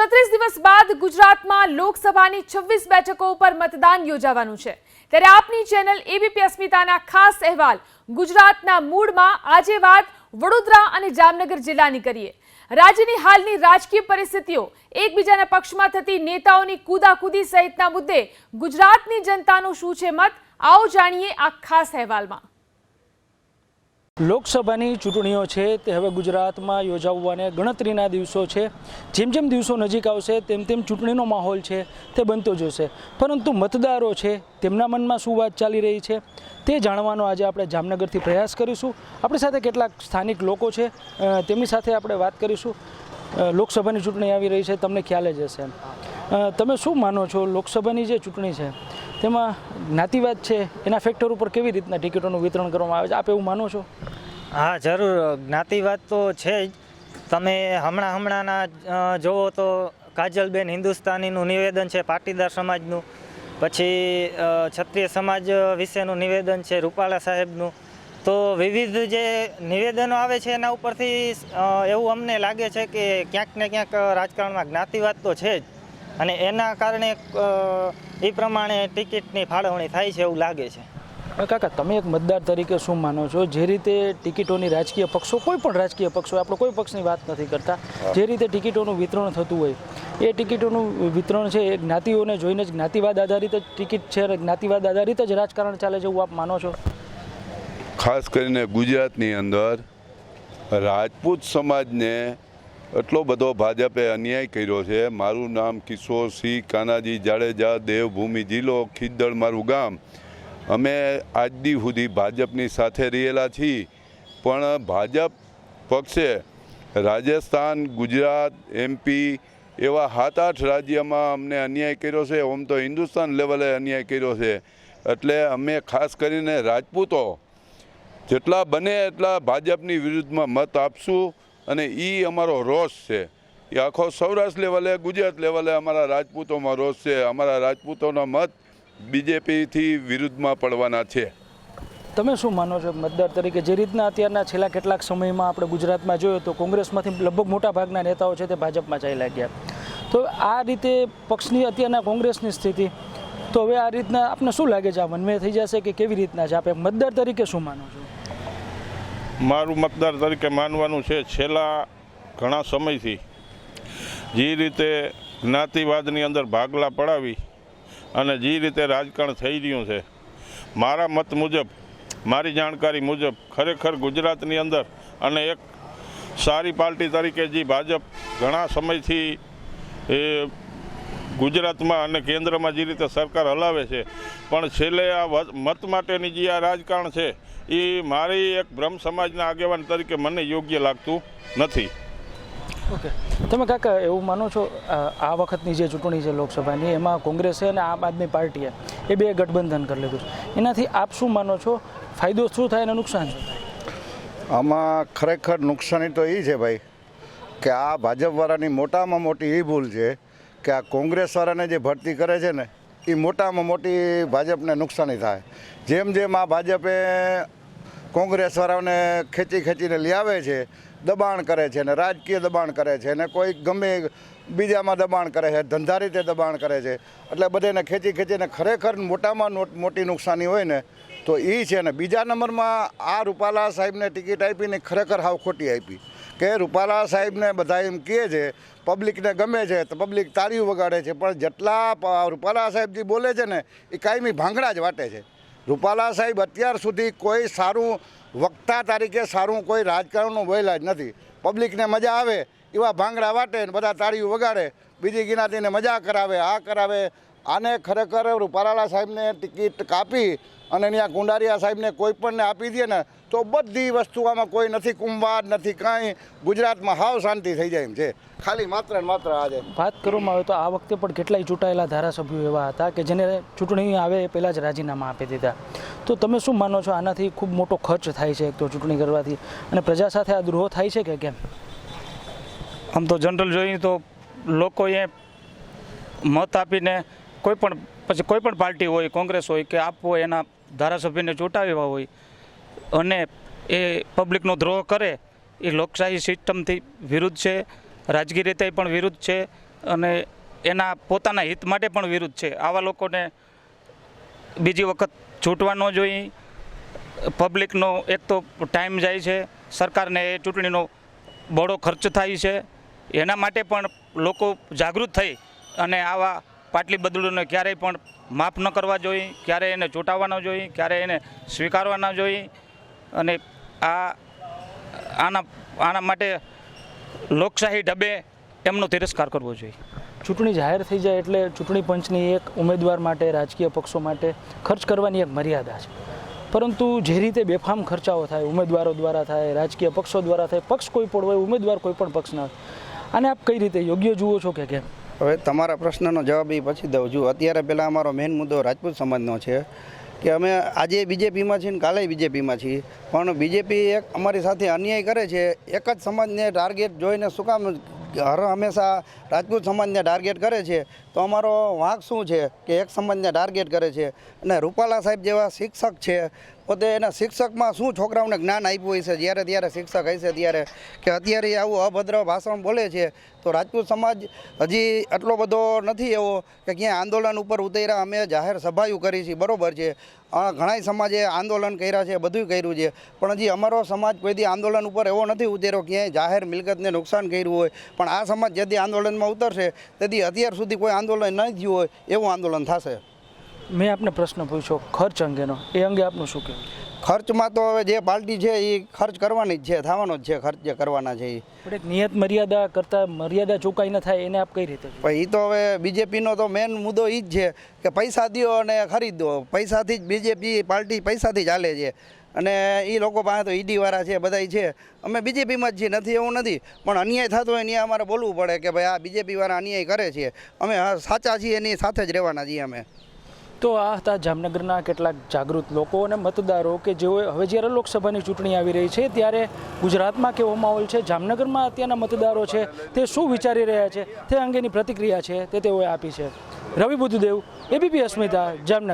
છત્રીસ દિવસ બાદ ગુજરાતમાં લોકસભાની છવ્વીસ બેઠકો ઉપર મતદાન યોજાવાનું છે. ત્યારે આપની ચેનલ એબીપી અસ્મિતાના ખાસ અહેવાલ ગુજરાતના મૂળમાં આજે વાત વડોદરા અને જામનગર જિલ્લાની કરીએ. રાજ્યની હાલની રાજકીય પરિસ્થિતિઓ એકબીજાના પક્ષમાં થતી નેતાઓની કૂદાકૂદી સહિતના મુદ્દે ગુજરાતની જનતાનું શું છે મત, આવો જાણીએ આ ખાસ અહેવાલમાં. લોકસભાની ચૂંટણીઓ છે તે હવે ગુજરાતમાં યોજાવવાને ગણતરીના દિવસો છે. જેમ જેમ દિવસો નજીક આવશે, તેમ તેમ ચૂંટણીનો માહોલ છે તે બનતો જશે. પરંતુ મતદારો છે, તેમના મનમાં શું વાત ચાલી રહી છે તે જાણવાનો આજે આપણે જામનગરથી પ્રયાસ કરીશું. આપણી સાથે કેટલાક સ્થાનિક લોકો છે તેમની સાથે આપણે વાત કરીશું. લોકસભાની ચૂંટણી આવી રહી છે, તમને ખ્યાલ જ હશે તમે શું માનો છો? લોકસભાની જે ચૂંટણી છે તેમાં જ્ઞાતિવાદ છે, એના ફેક્ટર ઉપર કેવી રીતના ટિકિટોનું વિતરણ કરવામાં આવે છે? આપ એવું માનો છો? હા, જરૂર. જ્ઞાતિવાદ તો છે જ. તમે હમણાં હમણાંના જોવો તો કાજલબેન હિન્દુસ્તાનીનું નિવેદન છે, પાટીદાર સમાજનું. પછી ક્ષત્રિય સમાજ વિશેનું નિવેદન છે, રૂપાલા સાહેબનું. તો વિવિધ જે નિવેદનો આવે છે, એના ઉપરથી એવું અમને લાગે છે કે ક્યાંક ને ક્યાંક રાજકારણમાં જ્ઞાતિવાદ તો છે જ. અને એના કારણે એ પ્રમાણે ટિકિટની ફાળવણી થાય છે એવું લાગે છે. કાકા તમે એક મતદાર તરીકે શું માનો છો? જે રીતે ટિકિટોની રાજકીય પક્ષો કોઈ પણ રાજકીય પક્ષો આપણે કોઈ પક્ષની વાત નથી કરતા જે રીતે ટિકિટોનું વિતરણ થતું હોય એ ટિકિટોનું વિતરણ છે એ જ્ઞાતિઓને જોઈને જ જ્ઞાતિવાદ આધારિત જ ટિકિટ છે અને જ્ઞાતિવાદ આધારિત જ રાજકારણ ચાલે છે એવું આપ માનો છો? ખાસ કરીને ગુજરાતની અંદર રાજપૂત સમાજને એટલો બધો ભાજપે અન્યાય કર્યો છે. મારું નામ કિશોર સિંહ કાનાજી જાડેજા, દેવભૂમિ જિલ્લો ખીદળ મારું ગામ. અમે આજદી સુધી ભાજપની સાથે રહેલા છીએ. પણ ભાજપ પક્ષે રાજસ્થાન, ગુજરાત એમપી એવા સાત આઠ રાજ્યમાં અમને અન્યાય કર્યો છે. આમ તો હિન્દુસ્તાન લેવલે અન્યાય કર્યો છે. એટલે અમે ખાસ કરીને રાજપૂતો, જેટલા બને એટલા ભાજપની વિરુદ્ધમાં મત આપશું. અને એ અમારો રોષ છે. એ આખો સૌરાષ્ટ્ર લેવલે, ગુજરાત લેવલે અમારા રાજપૂતોમાં રોષ છે. અમારા રાજપૂતોનો મત બીજેપીથી વિરુદ્ધમાં પડવાના છે. તમે શું માનો છો મતદાર તરીકે? જે રીતના અત્યારના છેલ્લા કેટલાક સમયમાં આપણે ગુજરાતમાં જોયું તો કોંગ્રેસમાંથી લગભગ મોટા ભાગના નેતાઓ છે તે ભાજપમાં ચાલ્યા ગયા. તો આ રીતે પક્ષની અત્યારના કોંગ્રેસની સ્થિતિ, તો હવે આ રીતના આપને શું લાગે છે? આ મનમે થઈ જશે કે કેવી રીતના છે? આપણે મતદાર તરીકે શું માનો છો? મારું મતદાર તરીકે માનવાનું છે, છેલ્લા ઘણા સમયથી જે રીતે જ્ઞાતિવાદની અંદર ભાગલા પડાવી અને જે રીતે રાજકારણ થઈ રહ્યું છે, મારા મત મુજબ, મારી જાણકારી મુજબ, ખરેખર ગુજરાતની અંદર અને એક સારી પાર્ટી તરીકે જે ભાજપ ઘણા સમયથી ગુજરાતમાં અને કેન્દ્રમાં જે રીતે સરકાર હલાવે છે પણ છેલ્લે આ મત માટેની જે આ રાજકારણ છે એ મારી એક બ્રહ્મ સમાજના આગેવાન તરીકે મને યોગ્ય લાગતું નથી. ઓકે. તમે કાકા એવું માનો છો આ આ વખતની જે ચૂંટણી છે લોકસભાની એમાં કોંગ્રેસે અને આમ આદમી પાર્ટીએ એ બે ગઠબંધન કરી લીધું. છે એનાથી આપ શું માનો છો? ફાયદો શું થાય અને નુકસાન શું થાય? આમાં ખરેખર નુકસાની તો એ છે ભાઈ કે આ ભાજપવાળાની મોટામાં મોટી એ ભૂલ છે કે આ કોંગ્રેસવાળાને જે ભરતી કરે છે ને એ મોટામાં મોટી ભાજપને નુકસાની થાય. જેમ જેમ આ ભાજપે કોંગ્રેસવાળાઓને ખેંચી ખેંચીને લઈ છે, દબાણ કરે છે ને, રાજકીય દબાણ કરે છે ને, કોઈ ગમે બીજામાં દબાણ કરે છે, ધંધા રીતે દબાણ કરે છે, એટલે બધાને ખેંચી ખેંચીને ખરેખર મોટામાં મોટી નુકસાની હોય ને, તો એ છે ને, બીજા નંબરમાં આ રૂપાલા સાહેબને ટિકિટ આપીને ખરેખર હાવ ખોટી આપી. કે રૂપાલા સાહેબને બધા એમ કહે છે પબ્લિકને ગમે છે, તો પબ્લિક તાળીઓ વગાડે છે, પણ જેટલા રૂપાલા સાહેબ જે બોલે છે ને, એ કાયમી ભાંગડા જ વાટે છે. રૂપાલા સાહેબ અત્યાર સુધી કોઈ સારું વક્તા તરીકે સારું કોઈ રાજકારણનું બોલ્યા જ નથી. પબ્લિકને મજા આવે, એવા ભાંગડા વાટે ને બધા તાળીઓ વગાડે, બીજી ગિનાતીને મજા કરાવે, આ કરાવે આને ખરેખર રૂપાલાલા સાહેબને ટિકિટ કાપી અને ત્યાં કુંડારિયા સાહેબને કોઈ પણને આપી દે ને તો બધી વસ્તુ આમાં કોઈ નથી કુંભાર નથી કાંઈ. ગુજરાતમાં હાવ શાંતિ થઈ જાય એમ છે. ખાલી માત્ર ને માત્ર આજે વાત કરવામાં આવે તો આ વખતે પણ કેટલાય ચૂંટાયેલા ધારાસભ્યો એવા હતા કે જેને ચૂંટણી આવે એ પહેલાં જ રાજીનામા આપી દીધા. તો તમે શું માનો છો આનાથી ખૂબ મોટો ખર્ચ થાય છે એક તો ચૂંટણી કરવાથી? અને પ્રજા સાથે આ દ્રોહ થાય છે કે કેમ? આમ તો જનરલ જોઈએ તો લોકોએ મત આપીને કોઈ પણ પછી કોઈ પણ પાર્ટી હોય, કોંગ્રેસ હોય કે આપ હોય એના ધારાસભ્યને ચૂંટાવ્યા હોય અને એ પબ્લિકનો દ્રોહ કરે, એ લોકશાહી સિસ્ટમથી વિરુદ્ધ છે, રાજકીય રીતે પણ વિરુદ્ધ છે અને એના પોતાના હિત માટે પણ વિરુદ્ધ છે. આવા લોકોને બીજી વખત છૂટવા ન જોઈએ. પબ્લિકનો એક તો ટાઈમ જાય છે, સરકારને એ ચૂંટણીનો બહોળો ખર્ચ થાય છે. એના માટે પણ લોકો જાગૃત થઈ અને આવા પાટલી બદલોને ક્યારેય પણ માફ ન કરવા જોઈએ, ક્યારેય એને ચૂંટાવવા ન જોઈએ, ક્યારેય એને સ્વીકારવા ન જોઈએ. અને આ, આના આના માટે લોકશાહી ઢબે એમનો તિરસ્કાર કરવો જોઈએ. ચૂંટણી જાહેર થઈ જાય એટલે ચૂંટણી પંચની એક ઉમેદવાર માટે, રાજકીય પક્ષો માટે ખર્ચ કરવાની એક મર્યાદા છે. પરંતુ જે રીતે બેફામ ખર્ચાઓ થાય, ઉમેદવારો દ્વારા થાય, રાજકીય પક્ષો દ્વારા થાય, પક્ષ કોઈ પણ હોય, ઉમેદવાર કોઈ પણ પક્ષના અને આપ કઈ રીતે, યોગ્ય જુઓ છો કે કેમ? હવે તમારા પ્રશ્નનો જવાબ એ પછી દઉં છું. અત્યારે પહેલાં અમારો મેઇન મુદ્દો રાજપૂત સમાજનો છે કે અમે આજે બીજેપીમાં છીએ ને કાલે બીજેપીમાં છીએ. પણ બીજેપી એક અમારી સાથે અન્યાય કરે છે. એક જ સમાજને ટાર્ગેટ જોઈને શું કામ હર હંમેશા રાજપૂત સમાજને ટાર્ગેટ કરે છે? તો અમારો વાંક શું છે કે એક સમાજને ટાર્ગેટ કરે છે? અને રૂપાલા સાહેબ જેવા શિક્ષક છે પોતે એના શિક્ષકમાં શું છોકરાઓને જ્ઞાન આપ્યું હોય છે જ્યારે ત્યારે શિક્ષક હશે, ત્યારે કે અત્યારે આવું અભદ્ર ભાષણ બોલે છે, તો રાજપૂત સમાજ હજી આટલો બધો નથી એવો કે ક્યાંય આંદોલન ઉપર ઉતર્યા, અમે જાહેર સભાયું કરી છે, બરોબર છે. ઘણાય સમાજે આંદોલન કર્યા છે બધું કર્યું છે, પણ હજી અમારો સમાજ કોઈથી આંદોલન ઉપર એવો નથી ઉતર્યો, ક્યાંય જાહેર મિલકતને નુકસાન કર્યું હોય, પણ આ સમાજ જેથી આંદોલનમાં ઉતરશે, તેથી અત્યાર સુધી કોઈ આંદોલન નહીં થયું હોય, એવું આંદોલન થશે. મેં આપને પ્રશ્ન પૂછ્યો ખર્ચ અંગેનો. એ અંગે આપનું શું કહેવું? ખર્ચમાં તો હવે જે પાર્ટી છે એ ખર્ચ કરવાની જ છે થવાનો જ છે ખર્ચ જે કરવાના છે એ પણ એક નિયત મર્યાદા કરતાં મર્યાદા ચૂકાઈ ન થાય એને આપ કઈ રીતે? પણ એ તો હવે બીજેપીનો તો મેન મુદ્દો એ જ છે કે પૈસા દ્યો અને ખરીદો પૈસાથી જ બીજેપી પાર્ટી પૈસાથી ચાલે છે. અને એ લોકો પાસે તો ઈડીવાળા છે બધાય છે. અમે બીજેપીમાં જ છીએ નથી એવું નથી. પણ અન્યાય થતો હોય ત્યાં અમારે બોલવું પડે કે ભાઈ આ બીજેપીવાળા અન્યાય કરે છે. અમે સાચા છીએ એની સાથે જ રહેવાના છીએ અમે. તો આ હતા જામનગરના કેટલાક જાગૃત લોકો અને મતદારો કે જેઓ હવે જ્યારે લોકસભાની ચૂંટણી આવી રહી છે ત્યારે ગુજરાતમાં કેવો માહોલ છે? જામનગરમાં અત્યારના મતદારો છે, તે શું વિચારી રહ્યા છે? તે અંગેની પ્રતિક્રિયા છે તે તેઓએ આપી છે. રવિ બુદ્ધદેવ, એબીપી અસ્મિતા, જામનગર.